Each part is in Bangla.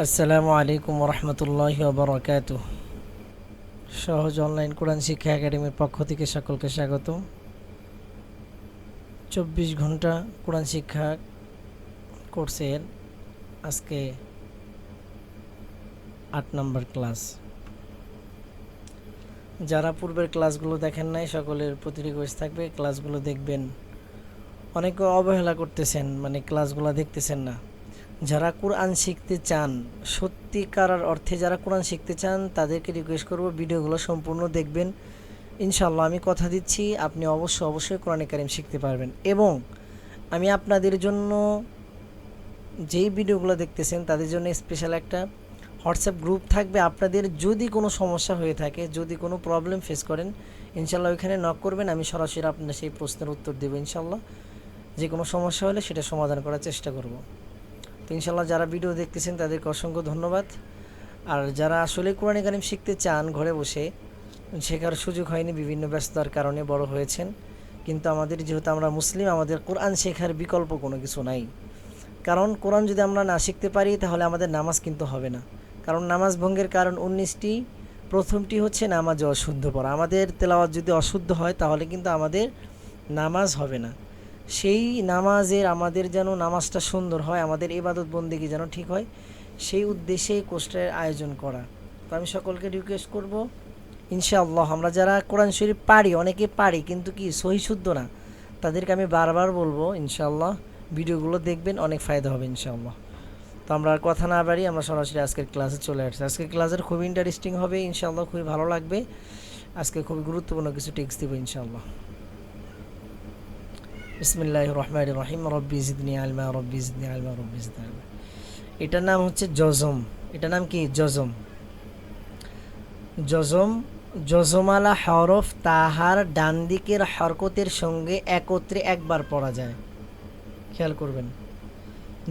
আসসালামু আলাইকুম রহমতুল্লাহ বরকাত সহজ অনলাইন কোরআন শিক্ষা একাডেমির পক্ষ থেকে সকলকে স্বাগত চব্বিশ ঘণ্টা কোরআন শিক্ষা কোর্সের আজকে আট নম্বর ক্লাস। যারা পূর্বের ক্লাসগুলো দেখেন নাই, সকলের প্রতি রিকোয়েস্ট থাকবে, ক্লাসগুলো দেখবেন। অনেকে অবহেলা করতেছেন মানে ক্লাসগুলো দেখতেছেন না। যারা কোরআন শিখতে চান, সত্যিকার অর্থে যারা কোরআন শিখতে চান, তাদেরকে রিকোয়েস্ট করব ভিডিওগুলো সম্পূর্ণ দেখবেন। ইনশাল্লাহ আমি কথা দিচ্ছি, আপনি অবশ্যই অবশ্যই কোরআনে কারিম শিখতে পারবেন। এবং আমি আপনাদের জন্য যেই ভিডিওগুলো দেখতেছেন, তাদের জন্য স্পেশাল একটা হোয়াটসঅ্যাপ গ্রুপ থাকবে। আপনাদের যদি কোনো সমস্যা হয়ে থাকে, যদি কোনো প্রবলেম ফেস করেন ইনশাল্লাহ ওইখানে নক করবেন। আমি সরাসরি আপনার সেই প্রশ্নের উত্তর দেবো ইনশাল্লাহ যে কোনো সমস্যা হলে সেটা সমাধান করার চেষ্টা করব। তো ইনশাল্লাহ যারা ভিডিও দেখতেছেন তাদেরকে অসংখ্য ধন্যবাদ। আর যারা আসলে কোরআন কারিম শিখতে চান ঘরে বসে, শেখার সুযোগ হয়নি, বিভিন্ন ব্যস্ততার কারণে বড় হয়েছেন। কিন্তু আমাদের যেহেতু আমরা মুসলিম, আমাদের কোরআন শেখার বিকল্প কোনো কিছু নাই। কারণ কোরআন যদি আমরা না শিখতে পারি, তাহলে আমাদের নামাজ কিন্তু হবে না। কারণ নামাজ ভঙ্গের কারণ উনিশটি। প্রথমটি হচ্ছে নামাজ অশুদ্ধ পড়া। আমাদের তেলাওয়াত যদি অশুদ্ধ হয়, তাহলে কিন্তু আমাদের নামাজ হবে না। সেই নামাজের আমাদের যেন নামাজটা সুন্দর হয়, আমাদের ইবাদত বন্দিগি যেন ঠিক হয়, সেই উদ্দেশ্যে এই কোর্সটার আয়োজন করা। তো আমি সকলকে রিকোয়েস্ট করব, ইনশাআল্লাহ আমরা যারা কোরআন শরীফ পারি, অনেকে পারি কিন্তু কি সহি শুদ্ধ না, তাদেরকে আমি বারবার বলব, ইনশাআল্লাহ ভিডিওগুলো দেখবেন, অনেক ফায়দা হবে ইনশাআল্লাহ। তো আমরা আর কথা না বাড়ি আমরা সরাসরি আজকের ক্লাসে চলে আসছি। আজকের ক্লাসের খুবই ইন্টারেস্টিং হবে, ইনশাআল্লাহ খুবই ভালো লাগবে। আজকে খুবই গুরুত্বপূর্ণ কিছু টিক্স দেবো ইনশাআল্লাহ। বিসমিল্লাহ রহমান রহিম রব্বি জিদনি আলমা, রব্বি জিদনি আলমা, রব্বি জিদনি আলমা। এটার নাম হচ্ছে জজম। এটার নাম কি? জজম। জজম, জজমালা হরফ তাহার ডান দিকের হরকতের সঙ্গে একত্রে একবার পড়া যায়। খেয়াল করবেন।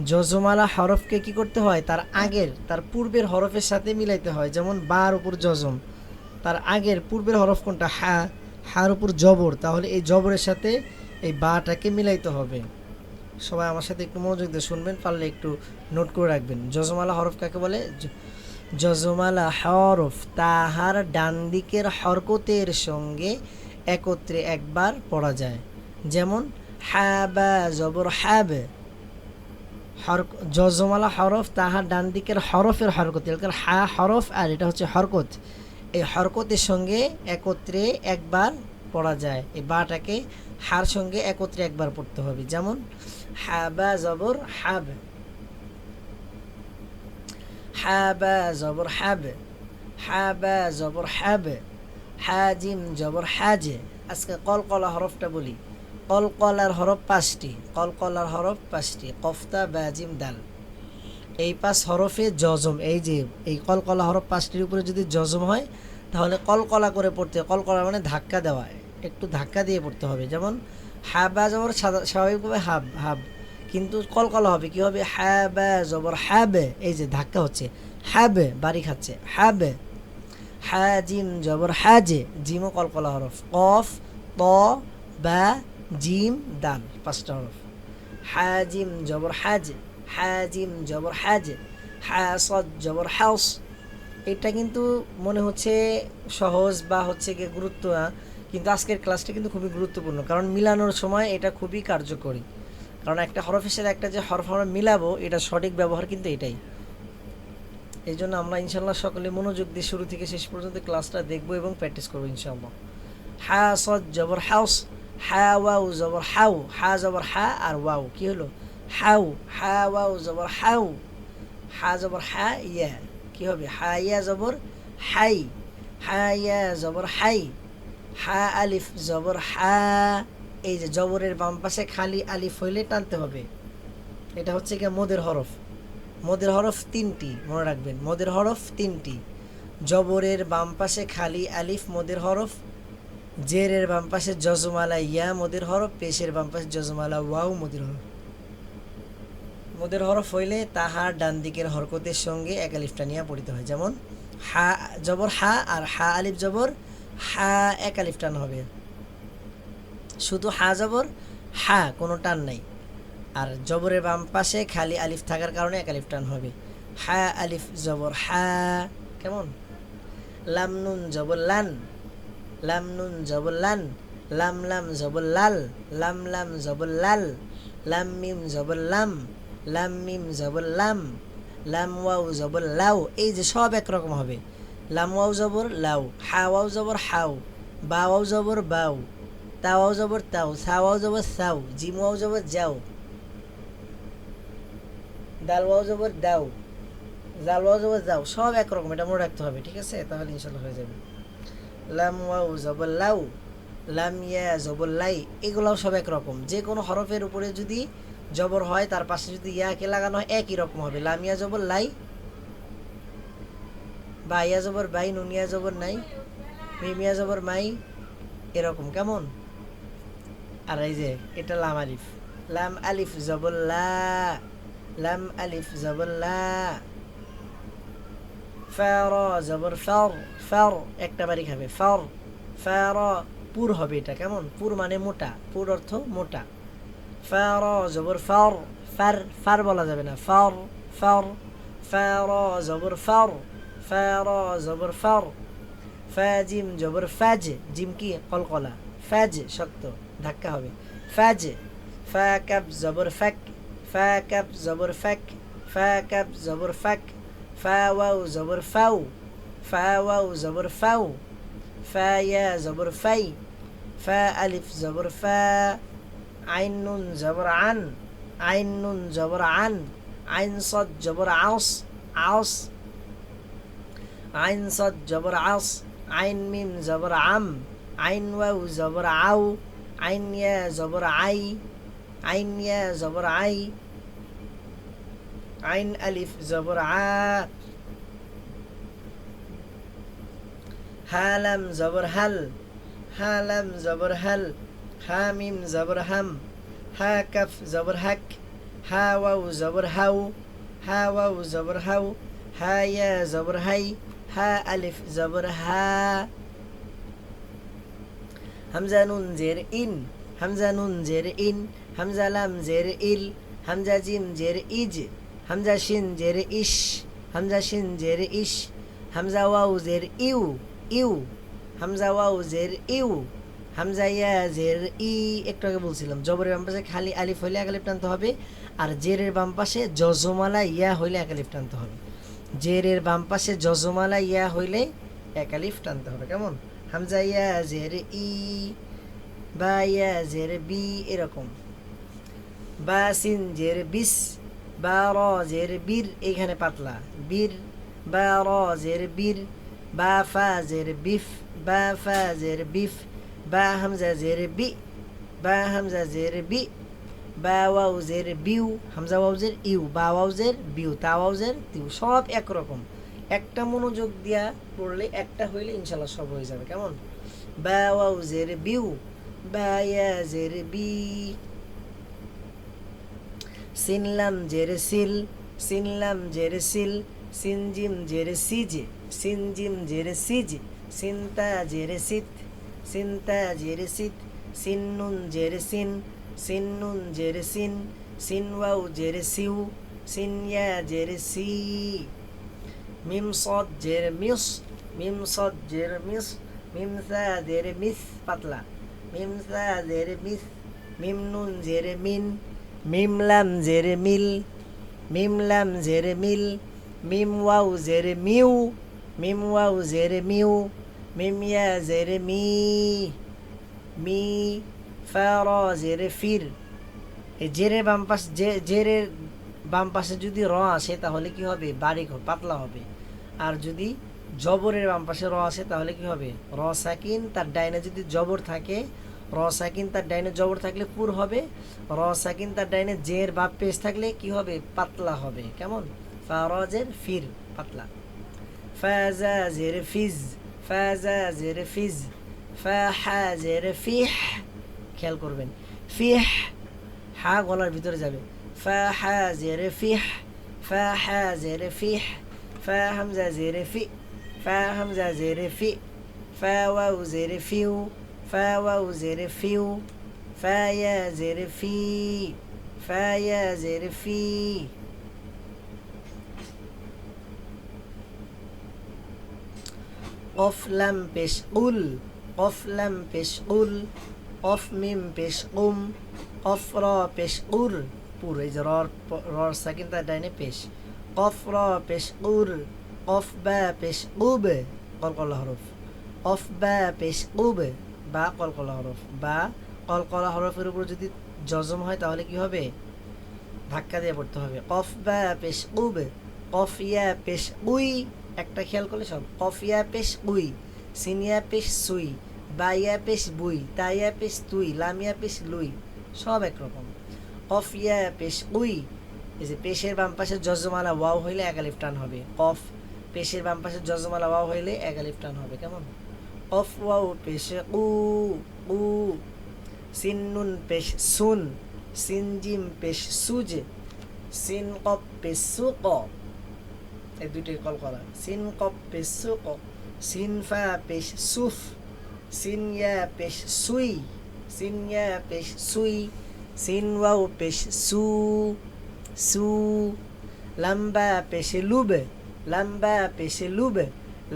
জজমালা হরফকে কি করতে হয়? তার আগের, তার পূর্বের হরফের সাথে মিলাইতে হয়। যেমন, বার উপর জজম। তার আগের, পূর্বের হরফ কোনটা? হা। হার উপর জবর। তাহলে এই জবরের সাথে এই বাটাকে মিলাইতে হবে। সবাই আমার সাথে একটু মনোযোগ দিয়ে শুনবেন, পারলে একটু নোট করে রাখবেন। যজমালা হরফ কাকে বলে? যজমালা হরফ তাহার ডান দিকের হরকতের সঙ্গে একত্রে একবার পড়া যায়। যেমন হ্যাবা জবর হ্যাবে হর যজমালা হরফ তাহার ডান দিকের হরফের হরকত। এলাকার হা হরফ আর এটা হচ্ছে হরকত। এই হরকতের সঙ্গে একত্রে একবার পড়া যায়। এই বাটাকে হার সঙ্গে একত্রে একবার পড়তে হবে। যেমন, হাবা জবর হাব। হাবা জবর হাব। হাবা জবর হাব। হাজিম জবর হাজে। আজকে কলকলা হরফটা বলি। কলকলার হরফ পাঁচটি। কলকলার হরফ পাঁচটি। কফতা, বাজিম, দাল। এই পাঁচ হরফে জজম। এই যে, এই কলকলা হরফ পাঁচটির উপরে যদি জজম হয়, তাহলে কলকলা করে পড়তে। কলকলা মানে ধাক্কা দেওয়া। একটু ধাক্কা দিয়ে পড়তে হবে। যেমন, হাবা জবর স্বাভাবিকভাবে হাব হাব। কিন্তু কলকলা হবে, কি হবে? হ্যাবা জবর হ্যাবে এই যে ধাক্কা হচ্ছে। হ্যাবে বাড়ি খাচ্ছে। হ্যাবে হ্যা জিম জবর, হাজে, জিমও কলকলা হরফ। কফ, ত, বা, জিম দাল পাঁচটা হরফ। হাজিম জবর, হাজ, হাজিম জবর, হাজ, হাসদ জবর হাউস এটা কিন্তু মনে হচ্ছে সহজ বা হচ্ছে গিয়ে গুরুত্ব না কিন্তু আজকের ক্লাসটা কিন্তু খুবই গুরুত্বপূর্ণ, কারণ মিলানোর সময় এটা খুবই কার্যকরী। কারণ একটা হরফের সাথে একটা যে হরফ আমরা মিলাবো, এটা সঠিক ব্যবহার কিন্তু এটাই। এই জন্য আমরা ইনশাল্লাহ সকলে মনোযোগ দিয়ে শুরু থেকে শেষ পর্যন্ত ক্লাসটা দেখব এবং প্র্যাকটিস করব ইনশাল্লাহ হা সদ জবর হাউস হা, ওয়াও, জবর হাউ হা, জবর, হা, আর ওয়াউ কি হলো? হাউ হা, ওয়াও, জবর হাউ হা, জবর, হা, ইয়া, কি হবে? হা, ইয়া, জবর, হাই, হা, ইয়া, জবর, হাই হা আলিফ, জবর হা, এই যে জবরের বাম পাশে খালি আলিফ হইলে টানতে হবে। এটা হচ্ছে গিয়ে মদের হরফ। মদের হরফ তিনটি, মনে রাখবেন, মদের হরফ তিনটি। জবরের বাম পাশে খালি আলিফ, মদের হরফ। জেরের বাম পাশে জজমালা ইয়া, মোদের হরফ। পেশের বাম পাশে জজমালা ওয়াও, মদের হরফ। মদের হরফ হইলে তাহার ডান দিকের হরকতের সঙ্গে এক আলিফটা নিয়ে পড়িতে হয়। যেমন হা জবর হা আর হা আলিফ জবর হা এক আলিফ টান হবে। শুধু হা জবর, হা কোনো টান নাই। আর জবরের বাম পাশে খালি আলিফ থাকার কারণে এক আলিফ টান হবে। হা আলিফ জবর, হা কেমন? লাম নুন জবর লান, লাম নুন জবর লান, লাম লাম জবর লাল, লাম লাম জবর লাল, লাম মিম জবর লাম লাম মিম জবর লাম লাম ওয়াও জবর লাউ এই যে সব একরকম হবে। লাম ওয়াও জবর লাউ, হা ওয়াও জবর হাউ, বা ওয়াও জবর বাউ, তা ওয়াও জবর তাও, সা ওয়াও জবর সাউ, জিম ওয়াও জবর যাও, দাল ওয়াও জবর দাও, জাল ওয়াও জবর যাও, সব একরকম এটা মনে রাখতে হবে, ঠিক আছে? তাহলে ইনশাল্লাহ হয়ে যাবে। লাম ওয়াও জবর লাউ, লাম ইয়া জবর লাই, এগুলাও সব একরকম যে কোনো হরফের উপরে যদি জবর হয়, তার পাশে যদি ইয়াকে লাগানো হয়, একই রকম হবে। লামিয়া জবর লাই বা ইয়া জবর বাই নুনিয়া জবর নাই, মিমিয়া জবর মাই, এরকম কেমন? আর এই যে, এটা লাম আলিফ। লাম আলিফ জবর লাম আলিফ জবর লা। ফের জবর ফের ফের, একটা বাড়ি খাবে, ফের ফের, পুর হবে এটা কেমন? পুর মানে মোটা, পুর অর্থ মোটা। ফের জবর ফর, ফার ফার বলা যাবে না, ফর ফর, ফের জবর ফর। ফের জবর ফর ফাজিম জবর ফাজ জিম কি? কলকলা ফাজ শক্ত ধাক্কা হবে। ফাজ ফা কাপ জবর ফাক ফা কাপ জবর ফাক ফা কাপ জবর ফাক ফা ওয়াও জবর ফাউ ফা ওয়াও জবর ফাউ ফা ইয়া জবর ফাই ফা আলিফ জবর ফা আইন নুন জবর আন আইন নুন জবর আন আইন সদ জবর আউস আউস আইন সদ জবর আউস আইন মিম জবর আম আইন ওয়াউ জবর আউ আইন ইয়া জবর আই আইন ইয়া জবর আই আইন আলিফ জবর আ হালাম জবর হাল হালাম জবর হাল হামিম জবর হাম হা কফ জবর হক হা ওয়াউ জবর হাউ হা ওয়াউ জবর হাউ হা ইয়া জবর হাই হা আলিফ জবর হা হামজা জের ইন হামজা জের ইন হামজা জের ইল হামজা ইজ হামজা শিন হামজা জের ইশ হামজা ওয়াউ জের ইউ ইউ হামজা ওয়াউ জের ইউ হামজা ইয়া জের ই. একটু বলছিলাম, জবরের বাম খালি আলিফ হইলে একালিফ টানতে হবে, আর জেরের বাম পাশে জজমালা ইয়া হইলে একালিফ টানতে হবে। জেরের বাম পাশে জজমালা ইয়া হইলে একালিফ টানতে হবে, কেমন? হামজা ইয়া জের ই, বা ইয়া জের বি, এরকম। বা সিন জের বিস, বা র জের বীর এখানে পাতলা। বীর, বা র জের বীর, বা ফা জের বিফ, বা ফা জের বিফ, বা হামজা জের বি, বা হামজা জের বি। বা ওয়াও জের বিউ হামজা ওয়াও জের ইউ বা ওয়াও জের বিউ তা ওয়াও জের তিউ, সব একরকম। একটা মনোযোগ দিয়া পড়লে একটা হইলে ইনশাল্লাহ সব হয়ে যাবে। কেমন? বা জের বিউ বা ইয়া জের বি সিনলাম জের সিল সিনলাম জের সিল সিনজিম জের সিজ সিনজিম জের সিজ সিনতা জের সিত সিনতা জের সিত সিন্নুন জের সিন সিন্নুন জের সিন সিনওয়াউ জের সিউ সিনয়া জের সি মিম সদ জের মিম সদ জের মিম সা জের পাতলা মিম সা জের মিস মিম নুন জের মিন মিম লাম জের মিল মিম লাম জের ওয়াউ জের মিম ওয়াউ জের মিউ মিম মি ফার জের ফির। এই জেরের বাম পাশে যে জেরের বাম পাশে যদি র আসে, তাহলে কি হবে? বারিক পাতলা হবে। আর যদি জবরের বাম পাশে র আসে, তাহলে কি হবে? র সাকিন, তার ডাইনে যদি জবর থাকে, র সাকিন, তার ডাইনে জবর থাকলে পুর হবে। র সাকিন, তার ডাইনে জের বা পেশ থাকলে কি হবে? পাতলা হবে। কেমন? ফারজের ফির, পাতলা। ফাজা। জের ফিজ ফাজা জের ফিজ। فحازر فيح كيل فيح حاق والله البدور زبي فحازر فيح فحازر فيح فهمزة زير في فهمزة زير في فواو زير فيو فواو زير فيو فيا زير في فيا زير في. قف لم بش قل. কফ লাম পেশ উল কফ মিম পেশ উম কফ র পেশ উর পুর, এই যে রর রর সাকিন ডাইনে পেশ। কফ র পেশ উর কফ বা পেশ উব কলকলা হরফ। কফ বা পেশ উব, বা কলকলা হরফ। বা কলকলা হরফের উপর যদি জজম হয় তাহলে কি হবে? ধাক্কা দিয়ে পড়তে হবে। কফ বা পেশ উব কফ ইয়া পেশ উই, একটা খেয়াল করলে সব কফ ইয়া পেশ উই সিনিয়া পেশ সুই, বাইয়া পেশ বুই, তাইয়া পেশ তুই, লামিয়া পেশ লুই, সব একরকম। কফ ইয়া পেশ উই, এই যে পেশের বাম পাশে যজমালা ওয়াও হইলে একালিফ টান হবে। কফ পেশের বাম পাশে যজমালা ওয়াও হইলে একালিফ টান হবে, কেমন? কফ ওয়াও পেশে উ উ, সিন নুন পেশ সুন, সিন জিম পেশ সুজ, সিন কপ পেশ সুক। এই দুইটির কল করা। সিন কপ পেশ সুক। সিন ফা পেশ সুফ সিন ইয়া পেশ সুই সিন ইয়া পেশ সুই সিন ওয়াও পেশ সু সু লাম্বা পেশে লুব লাম্বা পেশে লুব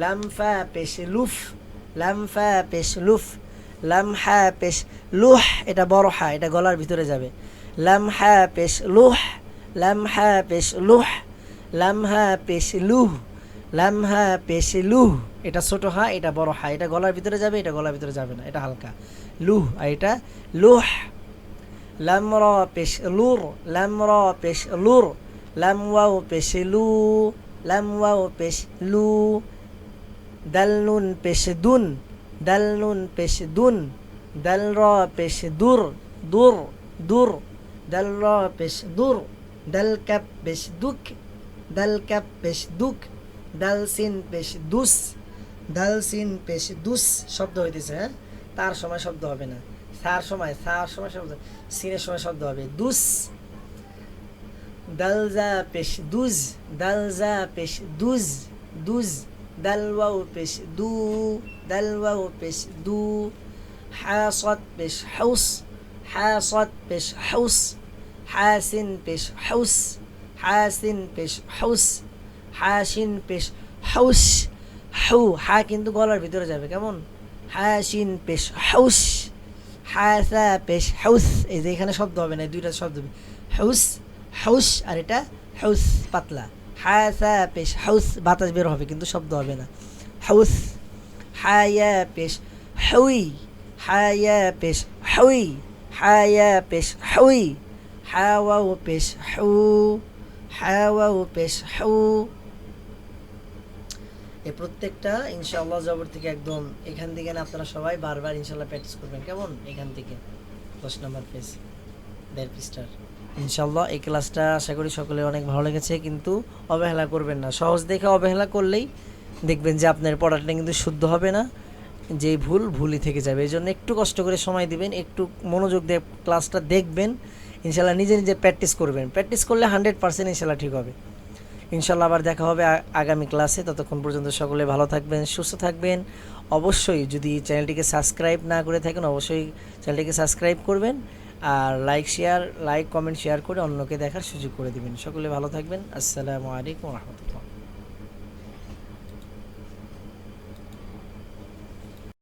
লামফা পেশে লুফ লামফা পেশ লুফ লামহা পেশ লুহ এটা বড় হা এটা গলার ভিতরে যাবে। লামহা পেশ লুহ লামহা পেশ লুহ লামহা পেশ লুহ লামহা পেশে লুহ, এটা ছোট হা, এটা বড় হা, এটা গলার ভিতরে যাবে, এটা গলার ভিতরে যাবে না, এটা হালকা। লুহ, আর এটা লুহ। লাম র পেশ লুর লাম র পেশ লুর লাম ওয়াও পেশ লু লাম ওয়াও পেশ লু। দাল নুন পেশ দুন দাল নুন পেশ দুন দাল র পেশ দুর দুর দুর। দাল র পেশ দুর দাল কাপ পেশ দুক দাল কাপ পেশ দুক। দালসিন পেশ দুস দালসিন পেশ দুস শব্দ হইতেছে হ্যাঁ? তার সময় শব্দ হবে না। সার সময় সার সময় শব্দ, সিনের সময় শব্দ হবে। দুস দালজা পেশ দুজ দালজা পেশ দুজ দুজ দালওয়াও পেশ দু দালওয়াও পেশ দু, হাসত পেশ হাউস, হাসত পেশ হাউস, হাসিন পেশ হাউস, হাসিন পেশ হাউস। হাসিন পেশ, হাউস, হাউ, হা কিন্তু গলার ভিতরে যাবে, কেমন? হাসিন পেশ, হাউস, হাসা পেশ, হাউস, এই যে এখানে শব্দ হবে না দুইটা শব্দ হবে। হাউস হাউস, আর এটা হাউস, পাতলা। হাসা পেশ, হাউস, বাতাস বের হবে, কিন্তু শব্দ হবে না। হাউস, হায়া পেশ, হাউই, হায়া পেশ, হাউই, হায়া পেশ, হাউই। হাওয়া পেশ, হাউ হাওয়া পেশ, হাউ। এই প্রত্যেকটা ইনশাআল্লাহ জবর থেকে একদম এখান থেকে না আপনারা সবাই বারবার ইনশাল্লাহ প্র্যাকটিস করবেন। কেমন? এখান থেকে। দশ নম্বর পেজ দেড় পৃষ্ঠার। ইনশাল্লাহ এই ক্লাসটা আশা করি সকলে অনেক ভালো লেগেছে, কিন্তু অবহেলা করবেন না। সহজ দেখে অবহেলা করলেই দেখবেন যে আপনার পড়াটা কিন্তু শুদ্ধ হবে না। যে ভুল, ভুলই থেকে যাবে। এই জন্য একটু কষ্ট করে সময় দিবেন, একটু মনোযোগ দিয়ে ক্লাসটা দেখবেন। ইনশাল্লাহ নিজে নিজে প্র্যাকটিস করবেন। প্র্যাকটিস করলে হান্ড্রেড পার্সেন্ট ইনশাল্লাহ ঠিক হবে। ইনশাল্লাহ আবার দেখা হবে আগামী ক্লাসে। ততক্ষণ পর্যন্ত সকলে ভালো থাকবেন, সুস্থ থাকবেন। অবশ্যই যদি চ্যানেলটিকে সাবস্ক্রাইব না করে থাকেন, অবশ্যই চ্যানেলটিকে সাবস্ক্রাইব করবেন আর like, share, like, comment, share করে অন্যকে দেখার সুযোগ করে দেবেন। সকলে ভালো থাকবেন। আসসালামু আলাইকুম রহমতুল্লাহ।